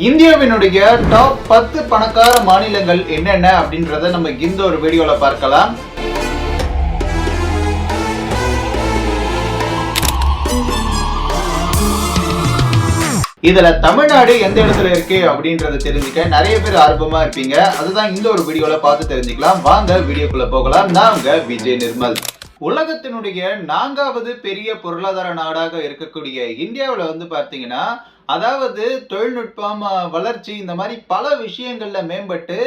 இந்தியாவினுடைய டாப் பத்து பணக்கார மாநிலங்கள் என்னென்ன அப்படின்றத நம்ம இந்த ஒரு வீடியோல பார்க்கலாம். இதுல தமிழ்நாடு எந்த இடத்துல இருக்கு அப்படின்றத தெரிஞ்சுக்க நிறைய பேர் ஆர்வமா இருப்பீங்க. அதுதான் இந்த ஒரு வீடியோல பார்த்து தெரிஞ்சுக்கலாம். வாங்க வீடியோக்குள்ள போகலாம். நான் உங்க விஜய் நிர்மல். உலகத்தினுடைய நான்காவது பெரிய பொருளாதார நாடாக இருக்கக்கூடிய இந்தியாவில் வந்து பார்த்தீங்கன்னா அதாவது தொழில்நுட்பம் வளர்ச்சி இந்த மாதிரி பல விஷயங்களில் மேம்பட்டு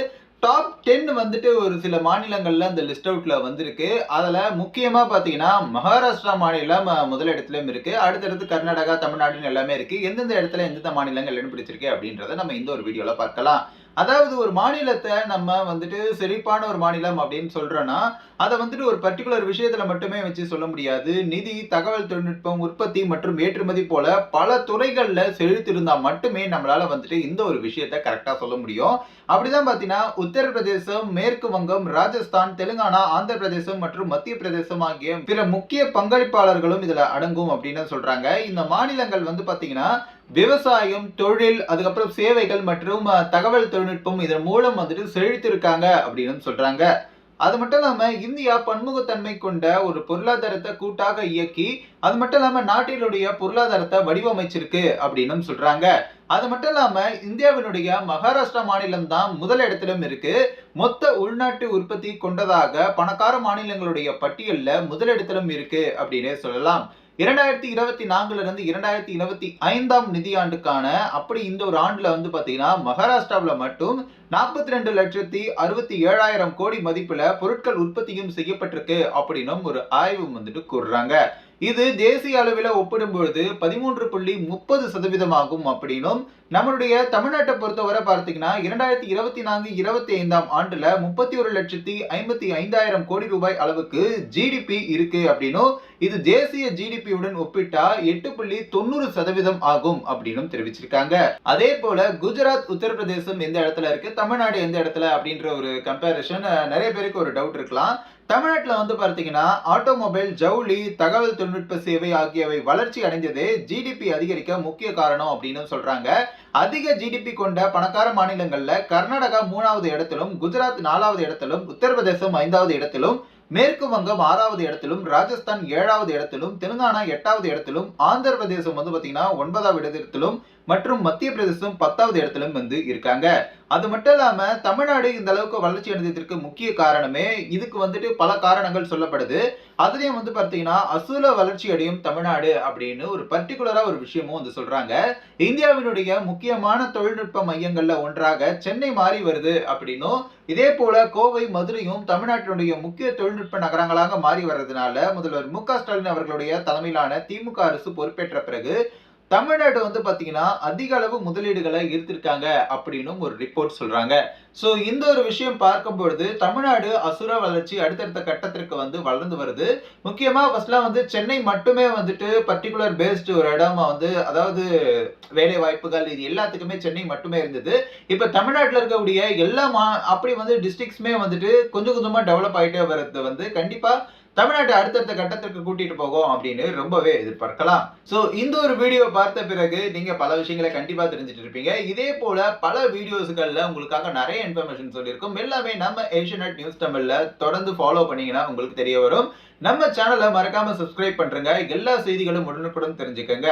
டாப் டென் வந்துட்டு ஒரு சில மாநிலங்களில் அந்த லிஸ்ட் அவுட்டில் வந்திருக்கு. அதில் முக்கியமாக பார்த்தீங்கன்னா மகாராஷ்டிரா மாநிலம் முதலிடத்துலையும் இருக்குது அடுத்தடுத்து கர்நாடகா தமிழ்நாடுன்னு எல்லாமே இருக்குது எந்தெந்த இடத்துல எந்தெந்த மாநிலங்கள் இடம் பிடிச்சிருக்கு அப்படின்றத நம்ம இந்த ஒரு வீடியோவில் பார்க்கலாம். அதாவது ஒரு மாநிலத்தை நம்ம வந்துட்டு செழிப்பான ஒரு மாநிலம் அப்படின்னு சொல்றோம்னா அதை வந்துட்டு ஒரு பர்டிகுலர் விஷயத்துல மட்டுமே வச்சு சொல்ல முடியாது. நிதி தகவல் தொழில்நுட்பம் உற்பத்தி மற்றும் ஏற்றுமதி போல பல துறைகள்ல செழித்திருந்தா மட்டுமே நம்மளால வந்துட்டு இந்த ஒரு விஷயத்த கரெக்டா சொல்ல முடியும். அப்படிதான் பாத்தீங்கன்னா உத்தரப்பிரதேசம் மேற்கு வங்கம் ராஜஸ்தான் தெலுங்கானா ஆந்திர பிரதேசம் மற்றும் மத்திய பிரதேசம் ஆகிய பிற முக்கிய பங்களிப்பாளர்களும் இதுல அடங்கும் அப்படின்னு சொல்றாங்க. இந்த மாநிலங்கள் வந்து பாத்தீங்கன்னா விவசாயம் தொழில் அதுக்கப்புறம் சேவைகள் மற்றும் தகவல் தொழில்நுட்பம் இதன் மூலம் வந்துட்டு செழித்திருக்காங்க அப்படின்னு சொல்றாங்க. அது மட்டும் இல்லாம இந்தியா பன்முகத்தன்மை கொண்ட ஒரு பொருளாதாரத்தை கூட்டாக இயக்கி அது மட்டும் இல்லாம நாட்டினுடைய பொருளாதாரத்தை வடிவமைச்சிருக்கு அப்படின்னு சொல்றாங்க. அது மட்டும் இல்லாம இந்தியாவினுடைய மகாராஷ்டிரா மாநிலம் தான் முதல் இடத்திலும் இருக்கு. மொத்த உள்நாட்டு உற்பத்தி கொண்டதாக பணக்கார மாநிலங்களுடைய பட்டியல்ல முதலிடத்திலும் இருக்கு அப்படின்னே சொல்லலாம். இரண்டாயிரத்தி இருபத்தி நான்குல இருந்து இரண்டாயிரத்தி இருபத்தி ஐந்தாம் நிதியாண்டுக்கான அப்படி இந்த ஒரு ஆண்டுல வந்து பாத்தீங்கன்னா மகாராஷ்டிராவில் மட்டும் நாற்பத்தி ரெண்டு லட்சத்தி அறுபத்தி ஏழாயிரம் கோடி மதிப்புல பொருட்கள் உற்பத்தியும் செய்யப்பட்டிருக்கு அப்படின்னும் ஒரு ஆய்வு வந்துட்டு கூறுறாங்க. இது தேசிய அளவில் ஒப்பிடும்பொழுது பதிமூன்று புள்ளி முப்பது சதவீதமாகும் அப்படின்னும் நம்மளுடைய தமிழ்நாட்டை பொறுத்தவரை பார்த்தீங்கன்னா இரண்டாயிரத்தி இருபத்தி நான்கு இருபத்தி ஐந்தாம் ஆண்டுல முப்பத்தி ஒரு லட்சத்தி ஐம்பத்தி ஐந்தாயிரம் கோடி ரூபாய் அளவுக்கு ஜிடிபி இருக்கு அப்படின்னும் இது தேசிய ஜிடிபியுடன் ஒப்பிட்டா எட்டு புள்ளி தொண்ணூறு சதவீதம் ஆகும் அப்படின்னும் தெரிவிச்சிருக்காங்க. அதே போல குஜராத் உத்தரப்பிரதேசம் எந்த இடத்துல இருக்கு தமிழ்நாடு எந்த இடத்துல அப்படின்ற ஒரு கம்பேரிஷன் நிறைய பேருக்கு ஒரு டவுட் இருக்கலாம். தமிழ்நாட்டில் வந்து பார்த்தீங்கன்னா ஆட்டோமொபைல் ஜவுளி தகவல் தொழில்நுட்ப சேவை ஆகியவை வளர்ச்சி அடைஞ்சது ஜிடிபி அதிகரிக்க முக்கிய காரணம் அப்படின்னு சொல்றாங்க. அதிக ஜிடிபி கொண்ட பணக்கார மாநிலங்கள்ல கர்நாடகா மூணாவது இடத்திலும் குஜராத் நாலாவது இடத்திலும் உத்தரப்பிரதேசம் ஐந்தாவது இடத்திலும் மேற்கு வங்கம் ஆறாவது இடத்திலும் ராஜஸ்தான் ஏழாவது இடத்திலும் தெலுங்கானா எட்டாவது இடத்திலும் ஆந்திர பிரதேசம் வந்து பார்த்தீங்கன்னா ஒன்பதாவது இடத்திலும் மற்றும் மத்திய பிரதேசம் பத்தாவது இடத்திலும் வந்து இருக்காங்க. அது மட்டும் இல்லாம தமிழ்நாடு இந்த அளவுக்கு வளர்ச்சி அடைந்ததற்கு முக்கிய காரணமே இதுக்கு வந்துட்டு பல காரணங்கள் சொல்லப்படுது. அதுலயும் வந்து பார்த்தீங்கன்னா அசூல வளர்ச்சி அடையும் தமிழ்நாடு அப்படின்னு ஒரு பர்டிகுலரா ஒரு விஷயமும் வந்து சொல்றாங்க. இந்தியாவினுடைய முக்கியமான தொழில்நுட்ப மையங்கள்ல ஒன்றாக சென்னை மாறி வருது அப்படின்னும். இதே போல கோவை மதுரையும் தமிழ்நாட்டினுடைய முக்கிய தொழில்நுட்ப நகரங்களாக மாறி வர்றதுனால முதல்வர் மு க ஸ்டாலின் அவர்களுடைய தலைமையிலான திமுக அரசு பொறுப்பேற்ற பிறகு தமிழ்நாடு வந்து பார்த்தீங்கன்னா அதிக அளவு முதலீடுகளை ஈர்த்திருக்காங்க அப்படின்னும் ஒரு ரிப்போர்ட் சொல்றாங்க. ஸோ இந்த ஒரு விஷயம் பார்க்கும் பொழுது தமிழ்நாடு அசுர வளர்ச்சி அடுத்தடுத்த கட்டத்திற்கு வந்து வளர்ந்து வருது. முக்கியமாக ஃபர்ஸ்ட்லாம் வந்து சென்னை மட்டுமே வந்துட்டு பர்டிகுலர் பேஸ்டு ஒரு இடமா வந்து அதாவது வேலை வாய்ப்புகள் இது எல்லாத்துக்குமே சென்னை மட்டுமே இருந்தது. இப்போ தமிழ்நாட்டில் இருக்கக்கூடிய எல்லா மா அப்படி வந்து டிஸ்ட்ரிக்ட்ஸுமே வந்துட்டு கொஞ்சம் கொஞ்சமாக டெவலப் ஆகிட்டே வர்றது வந்து கண்டிப்பாக தமிழ்நாட்டை அடுத்தடுத்த கட்டத்திற்கு கூட்டிட்டு போகும் அப்படின்னு ரொம்பவே எதிர்பார்க்கலாம். ஸோ இந்த ஒரு வீடியோ பார்த்த பிறகு நீங்க பல விஷயங்களை கண்டிப்பா தெரிஞ்சுட்டு இருப்பீங்க. இதே போல பல வீடியோஸ்கள்ல உங்களுக்காக நிறைய இன்ஃபர்மேஷன் சொல்லியிருக்கும். எல்லாமே நம்ம ஏஷியநெட் நியூஸ் தமிழ்ல தொடர்ந்து ஃபாலோ பண்ணீங்கன்னா உங்களுக்கு தெரிய வரும். நம்ம சேனலை மறக்காம சப்ஸ்கிரைப் பண்றேங்க. எல்லா செய்திகளும் உடனுக்குடன் தெரிஞ்சுக்கங்க.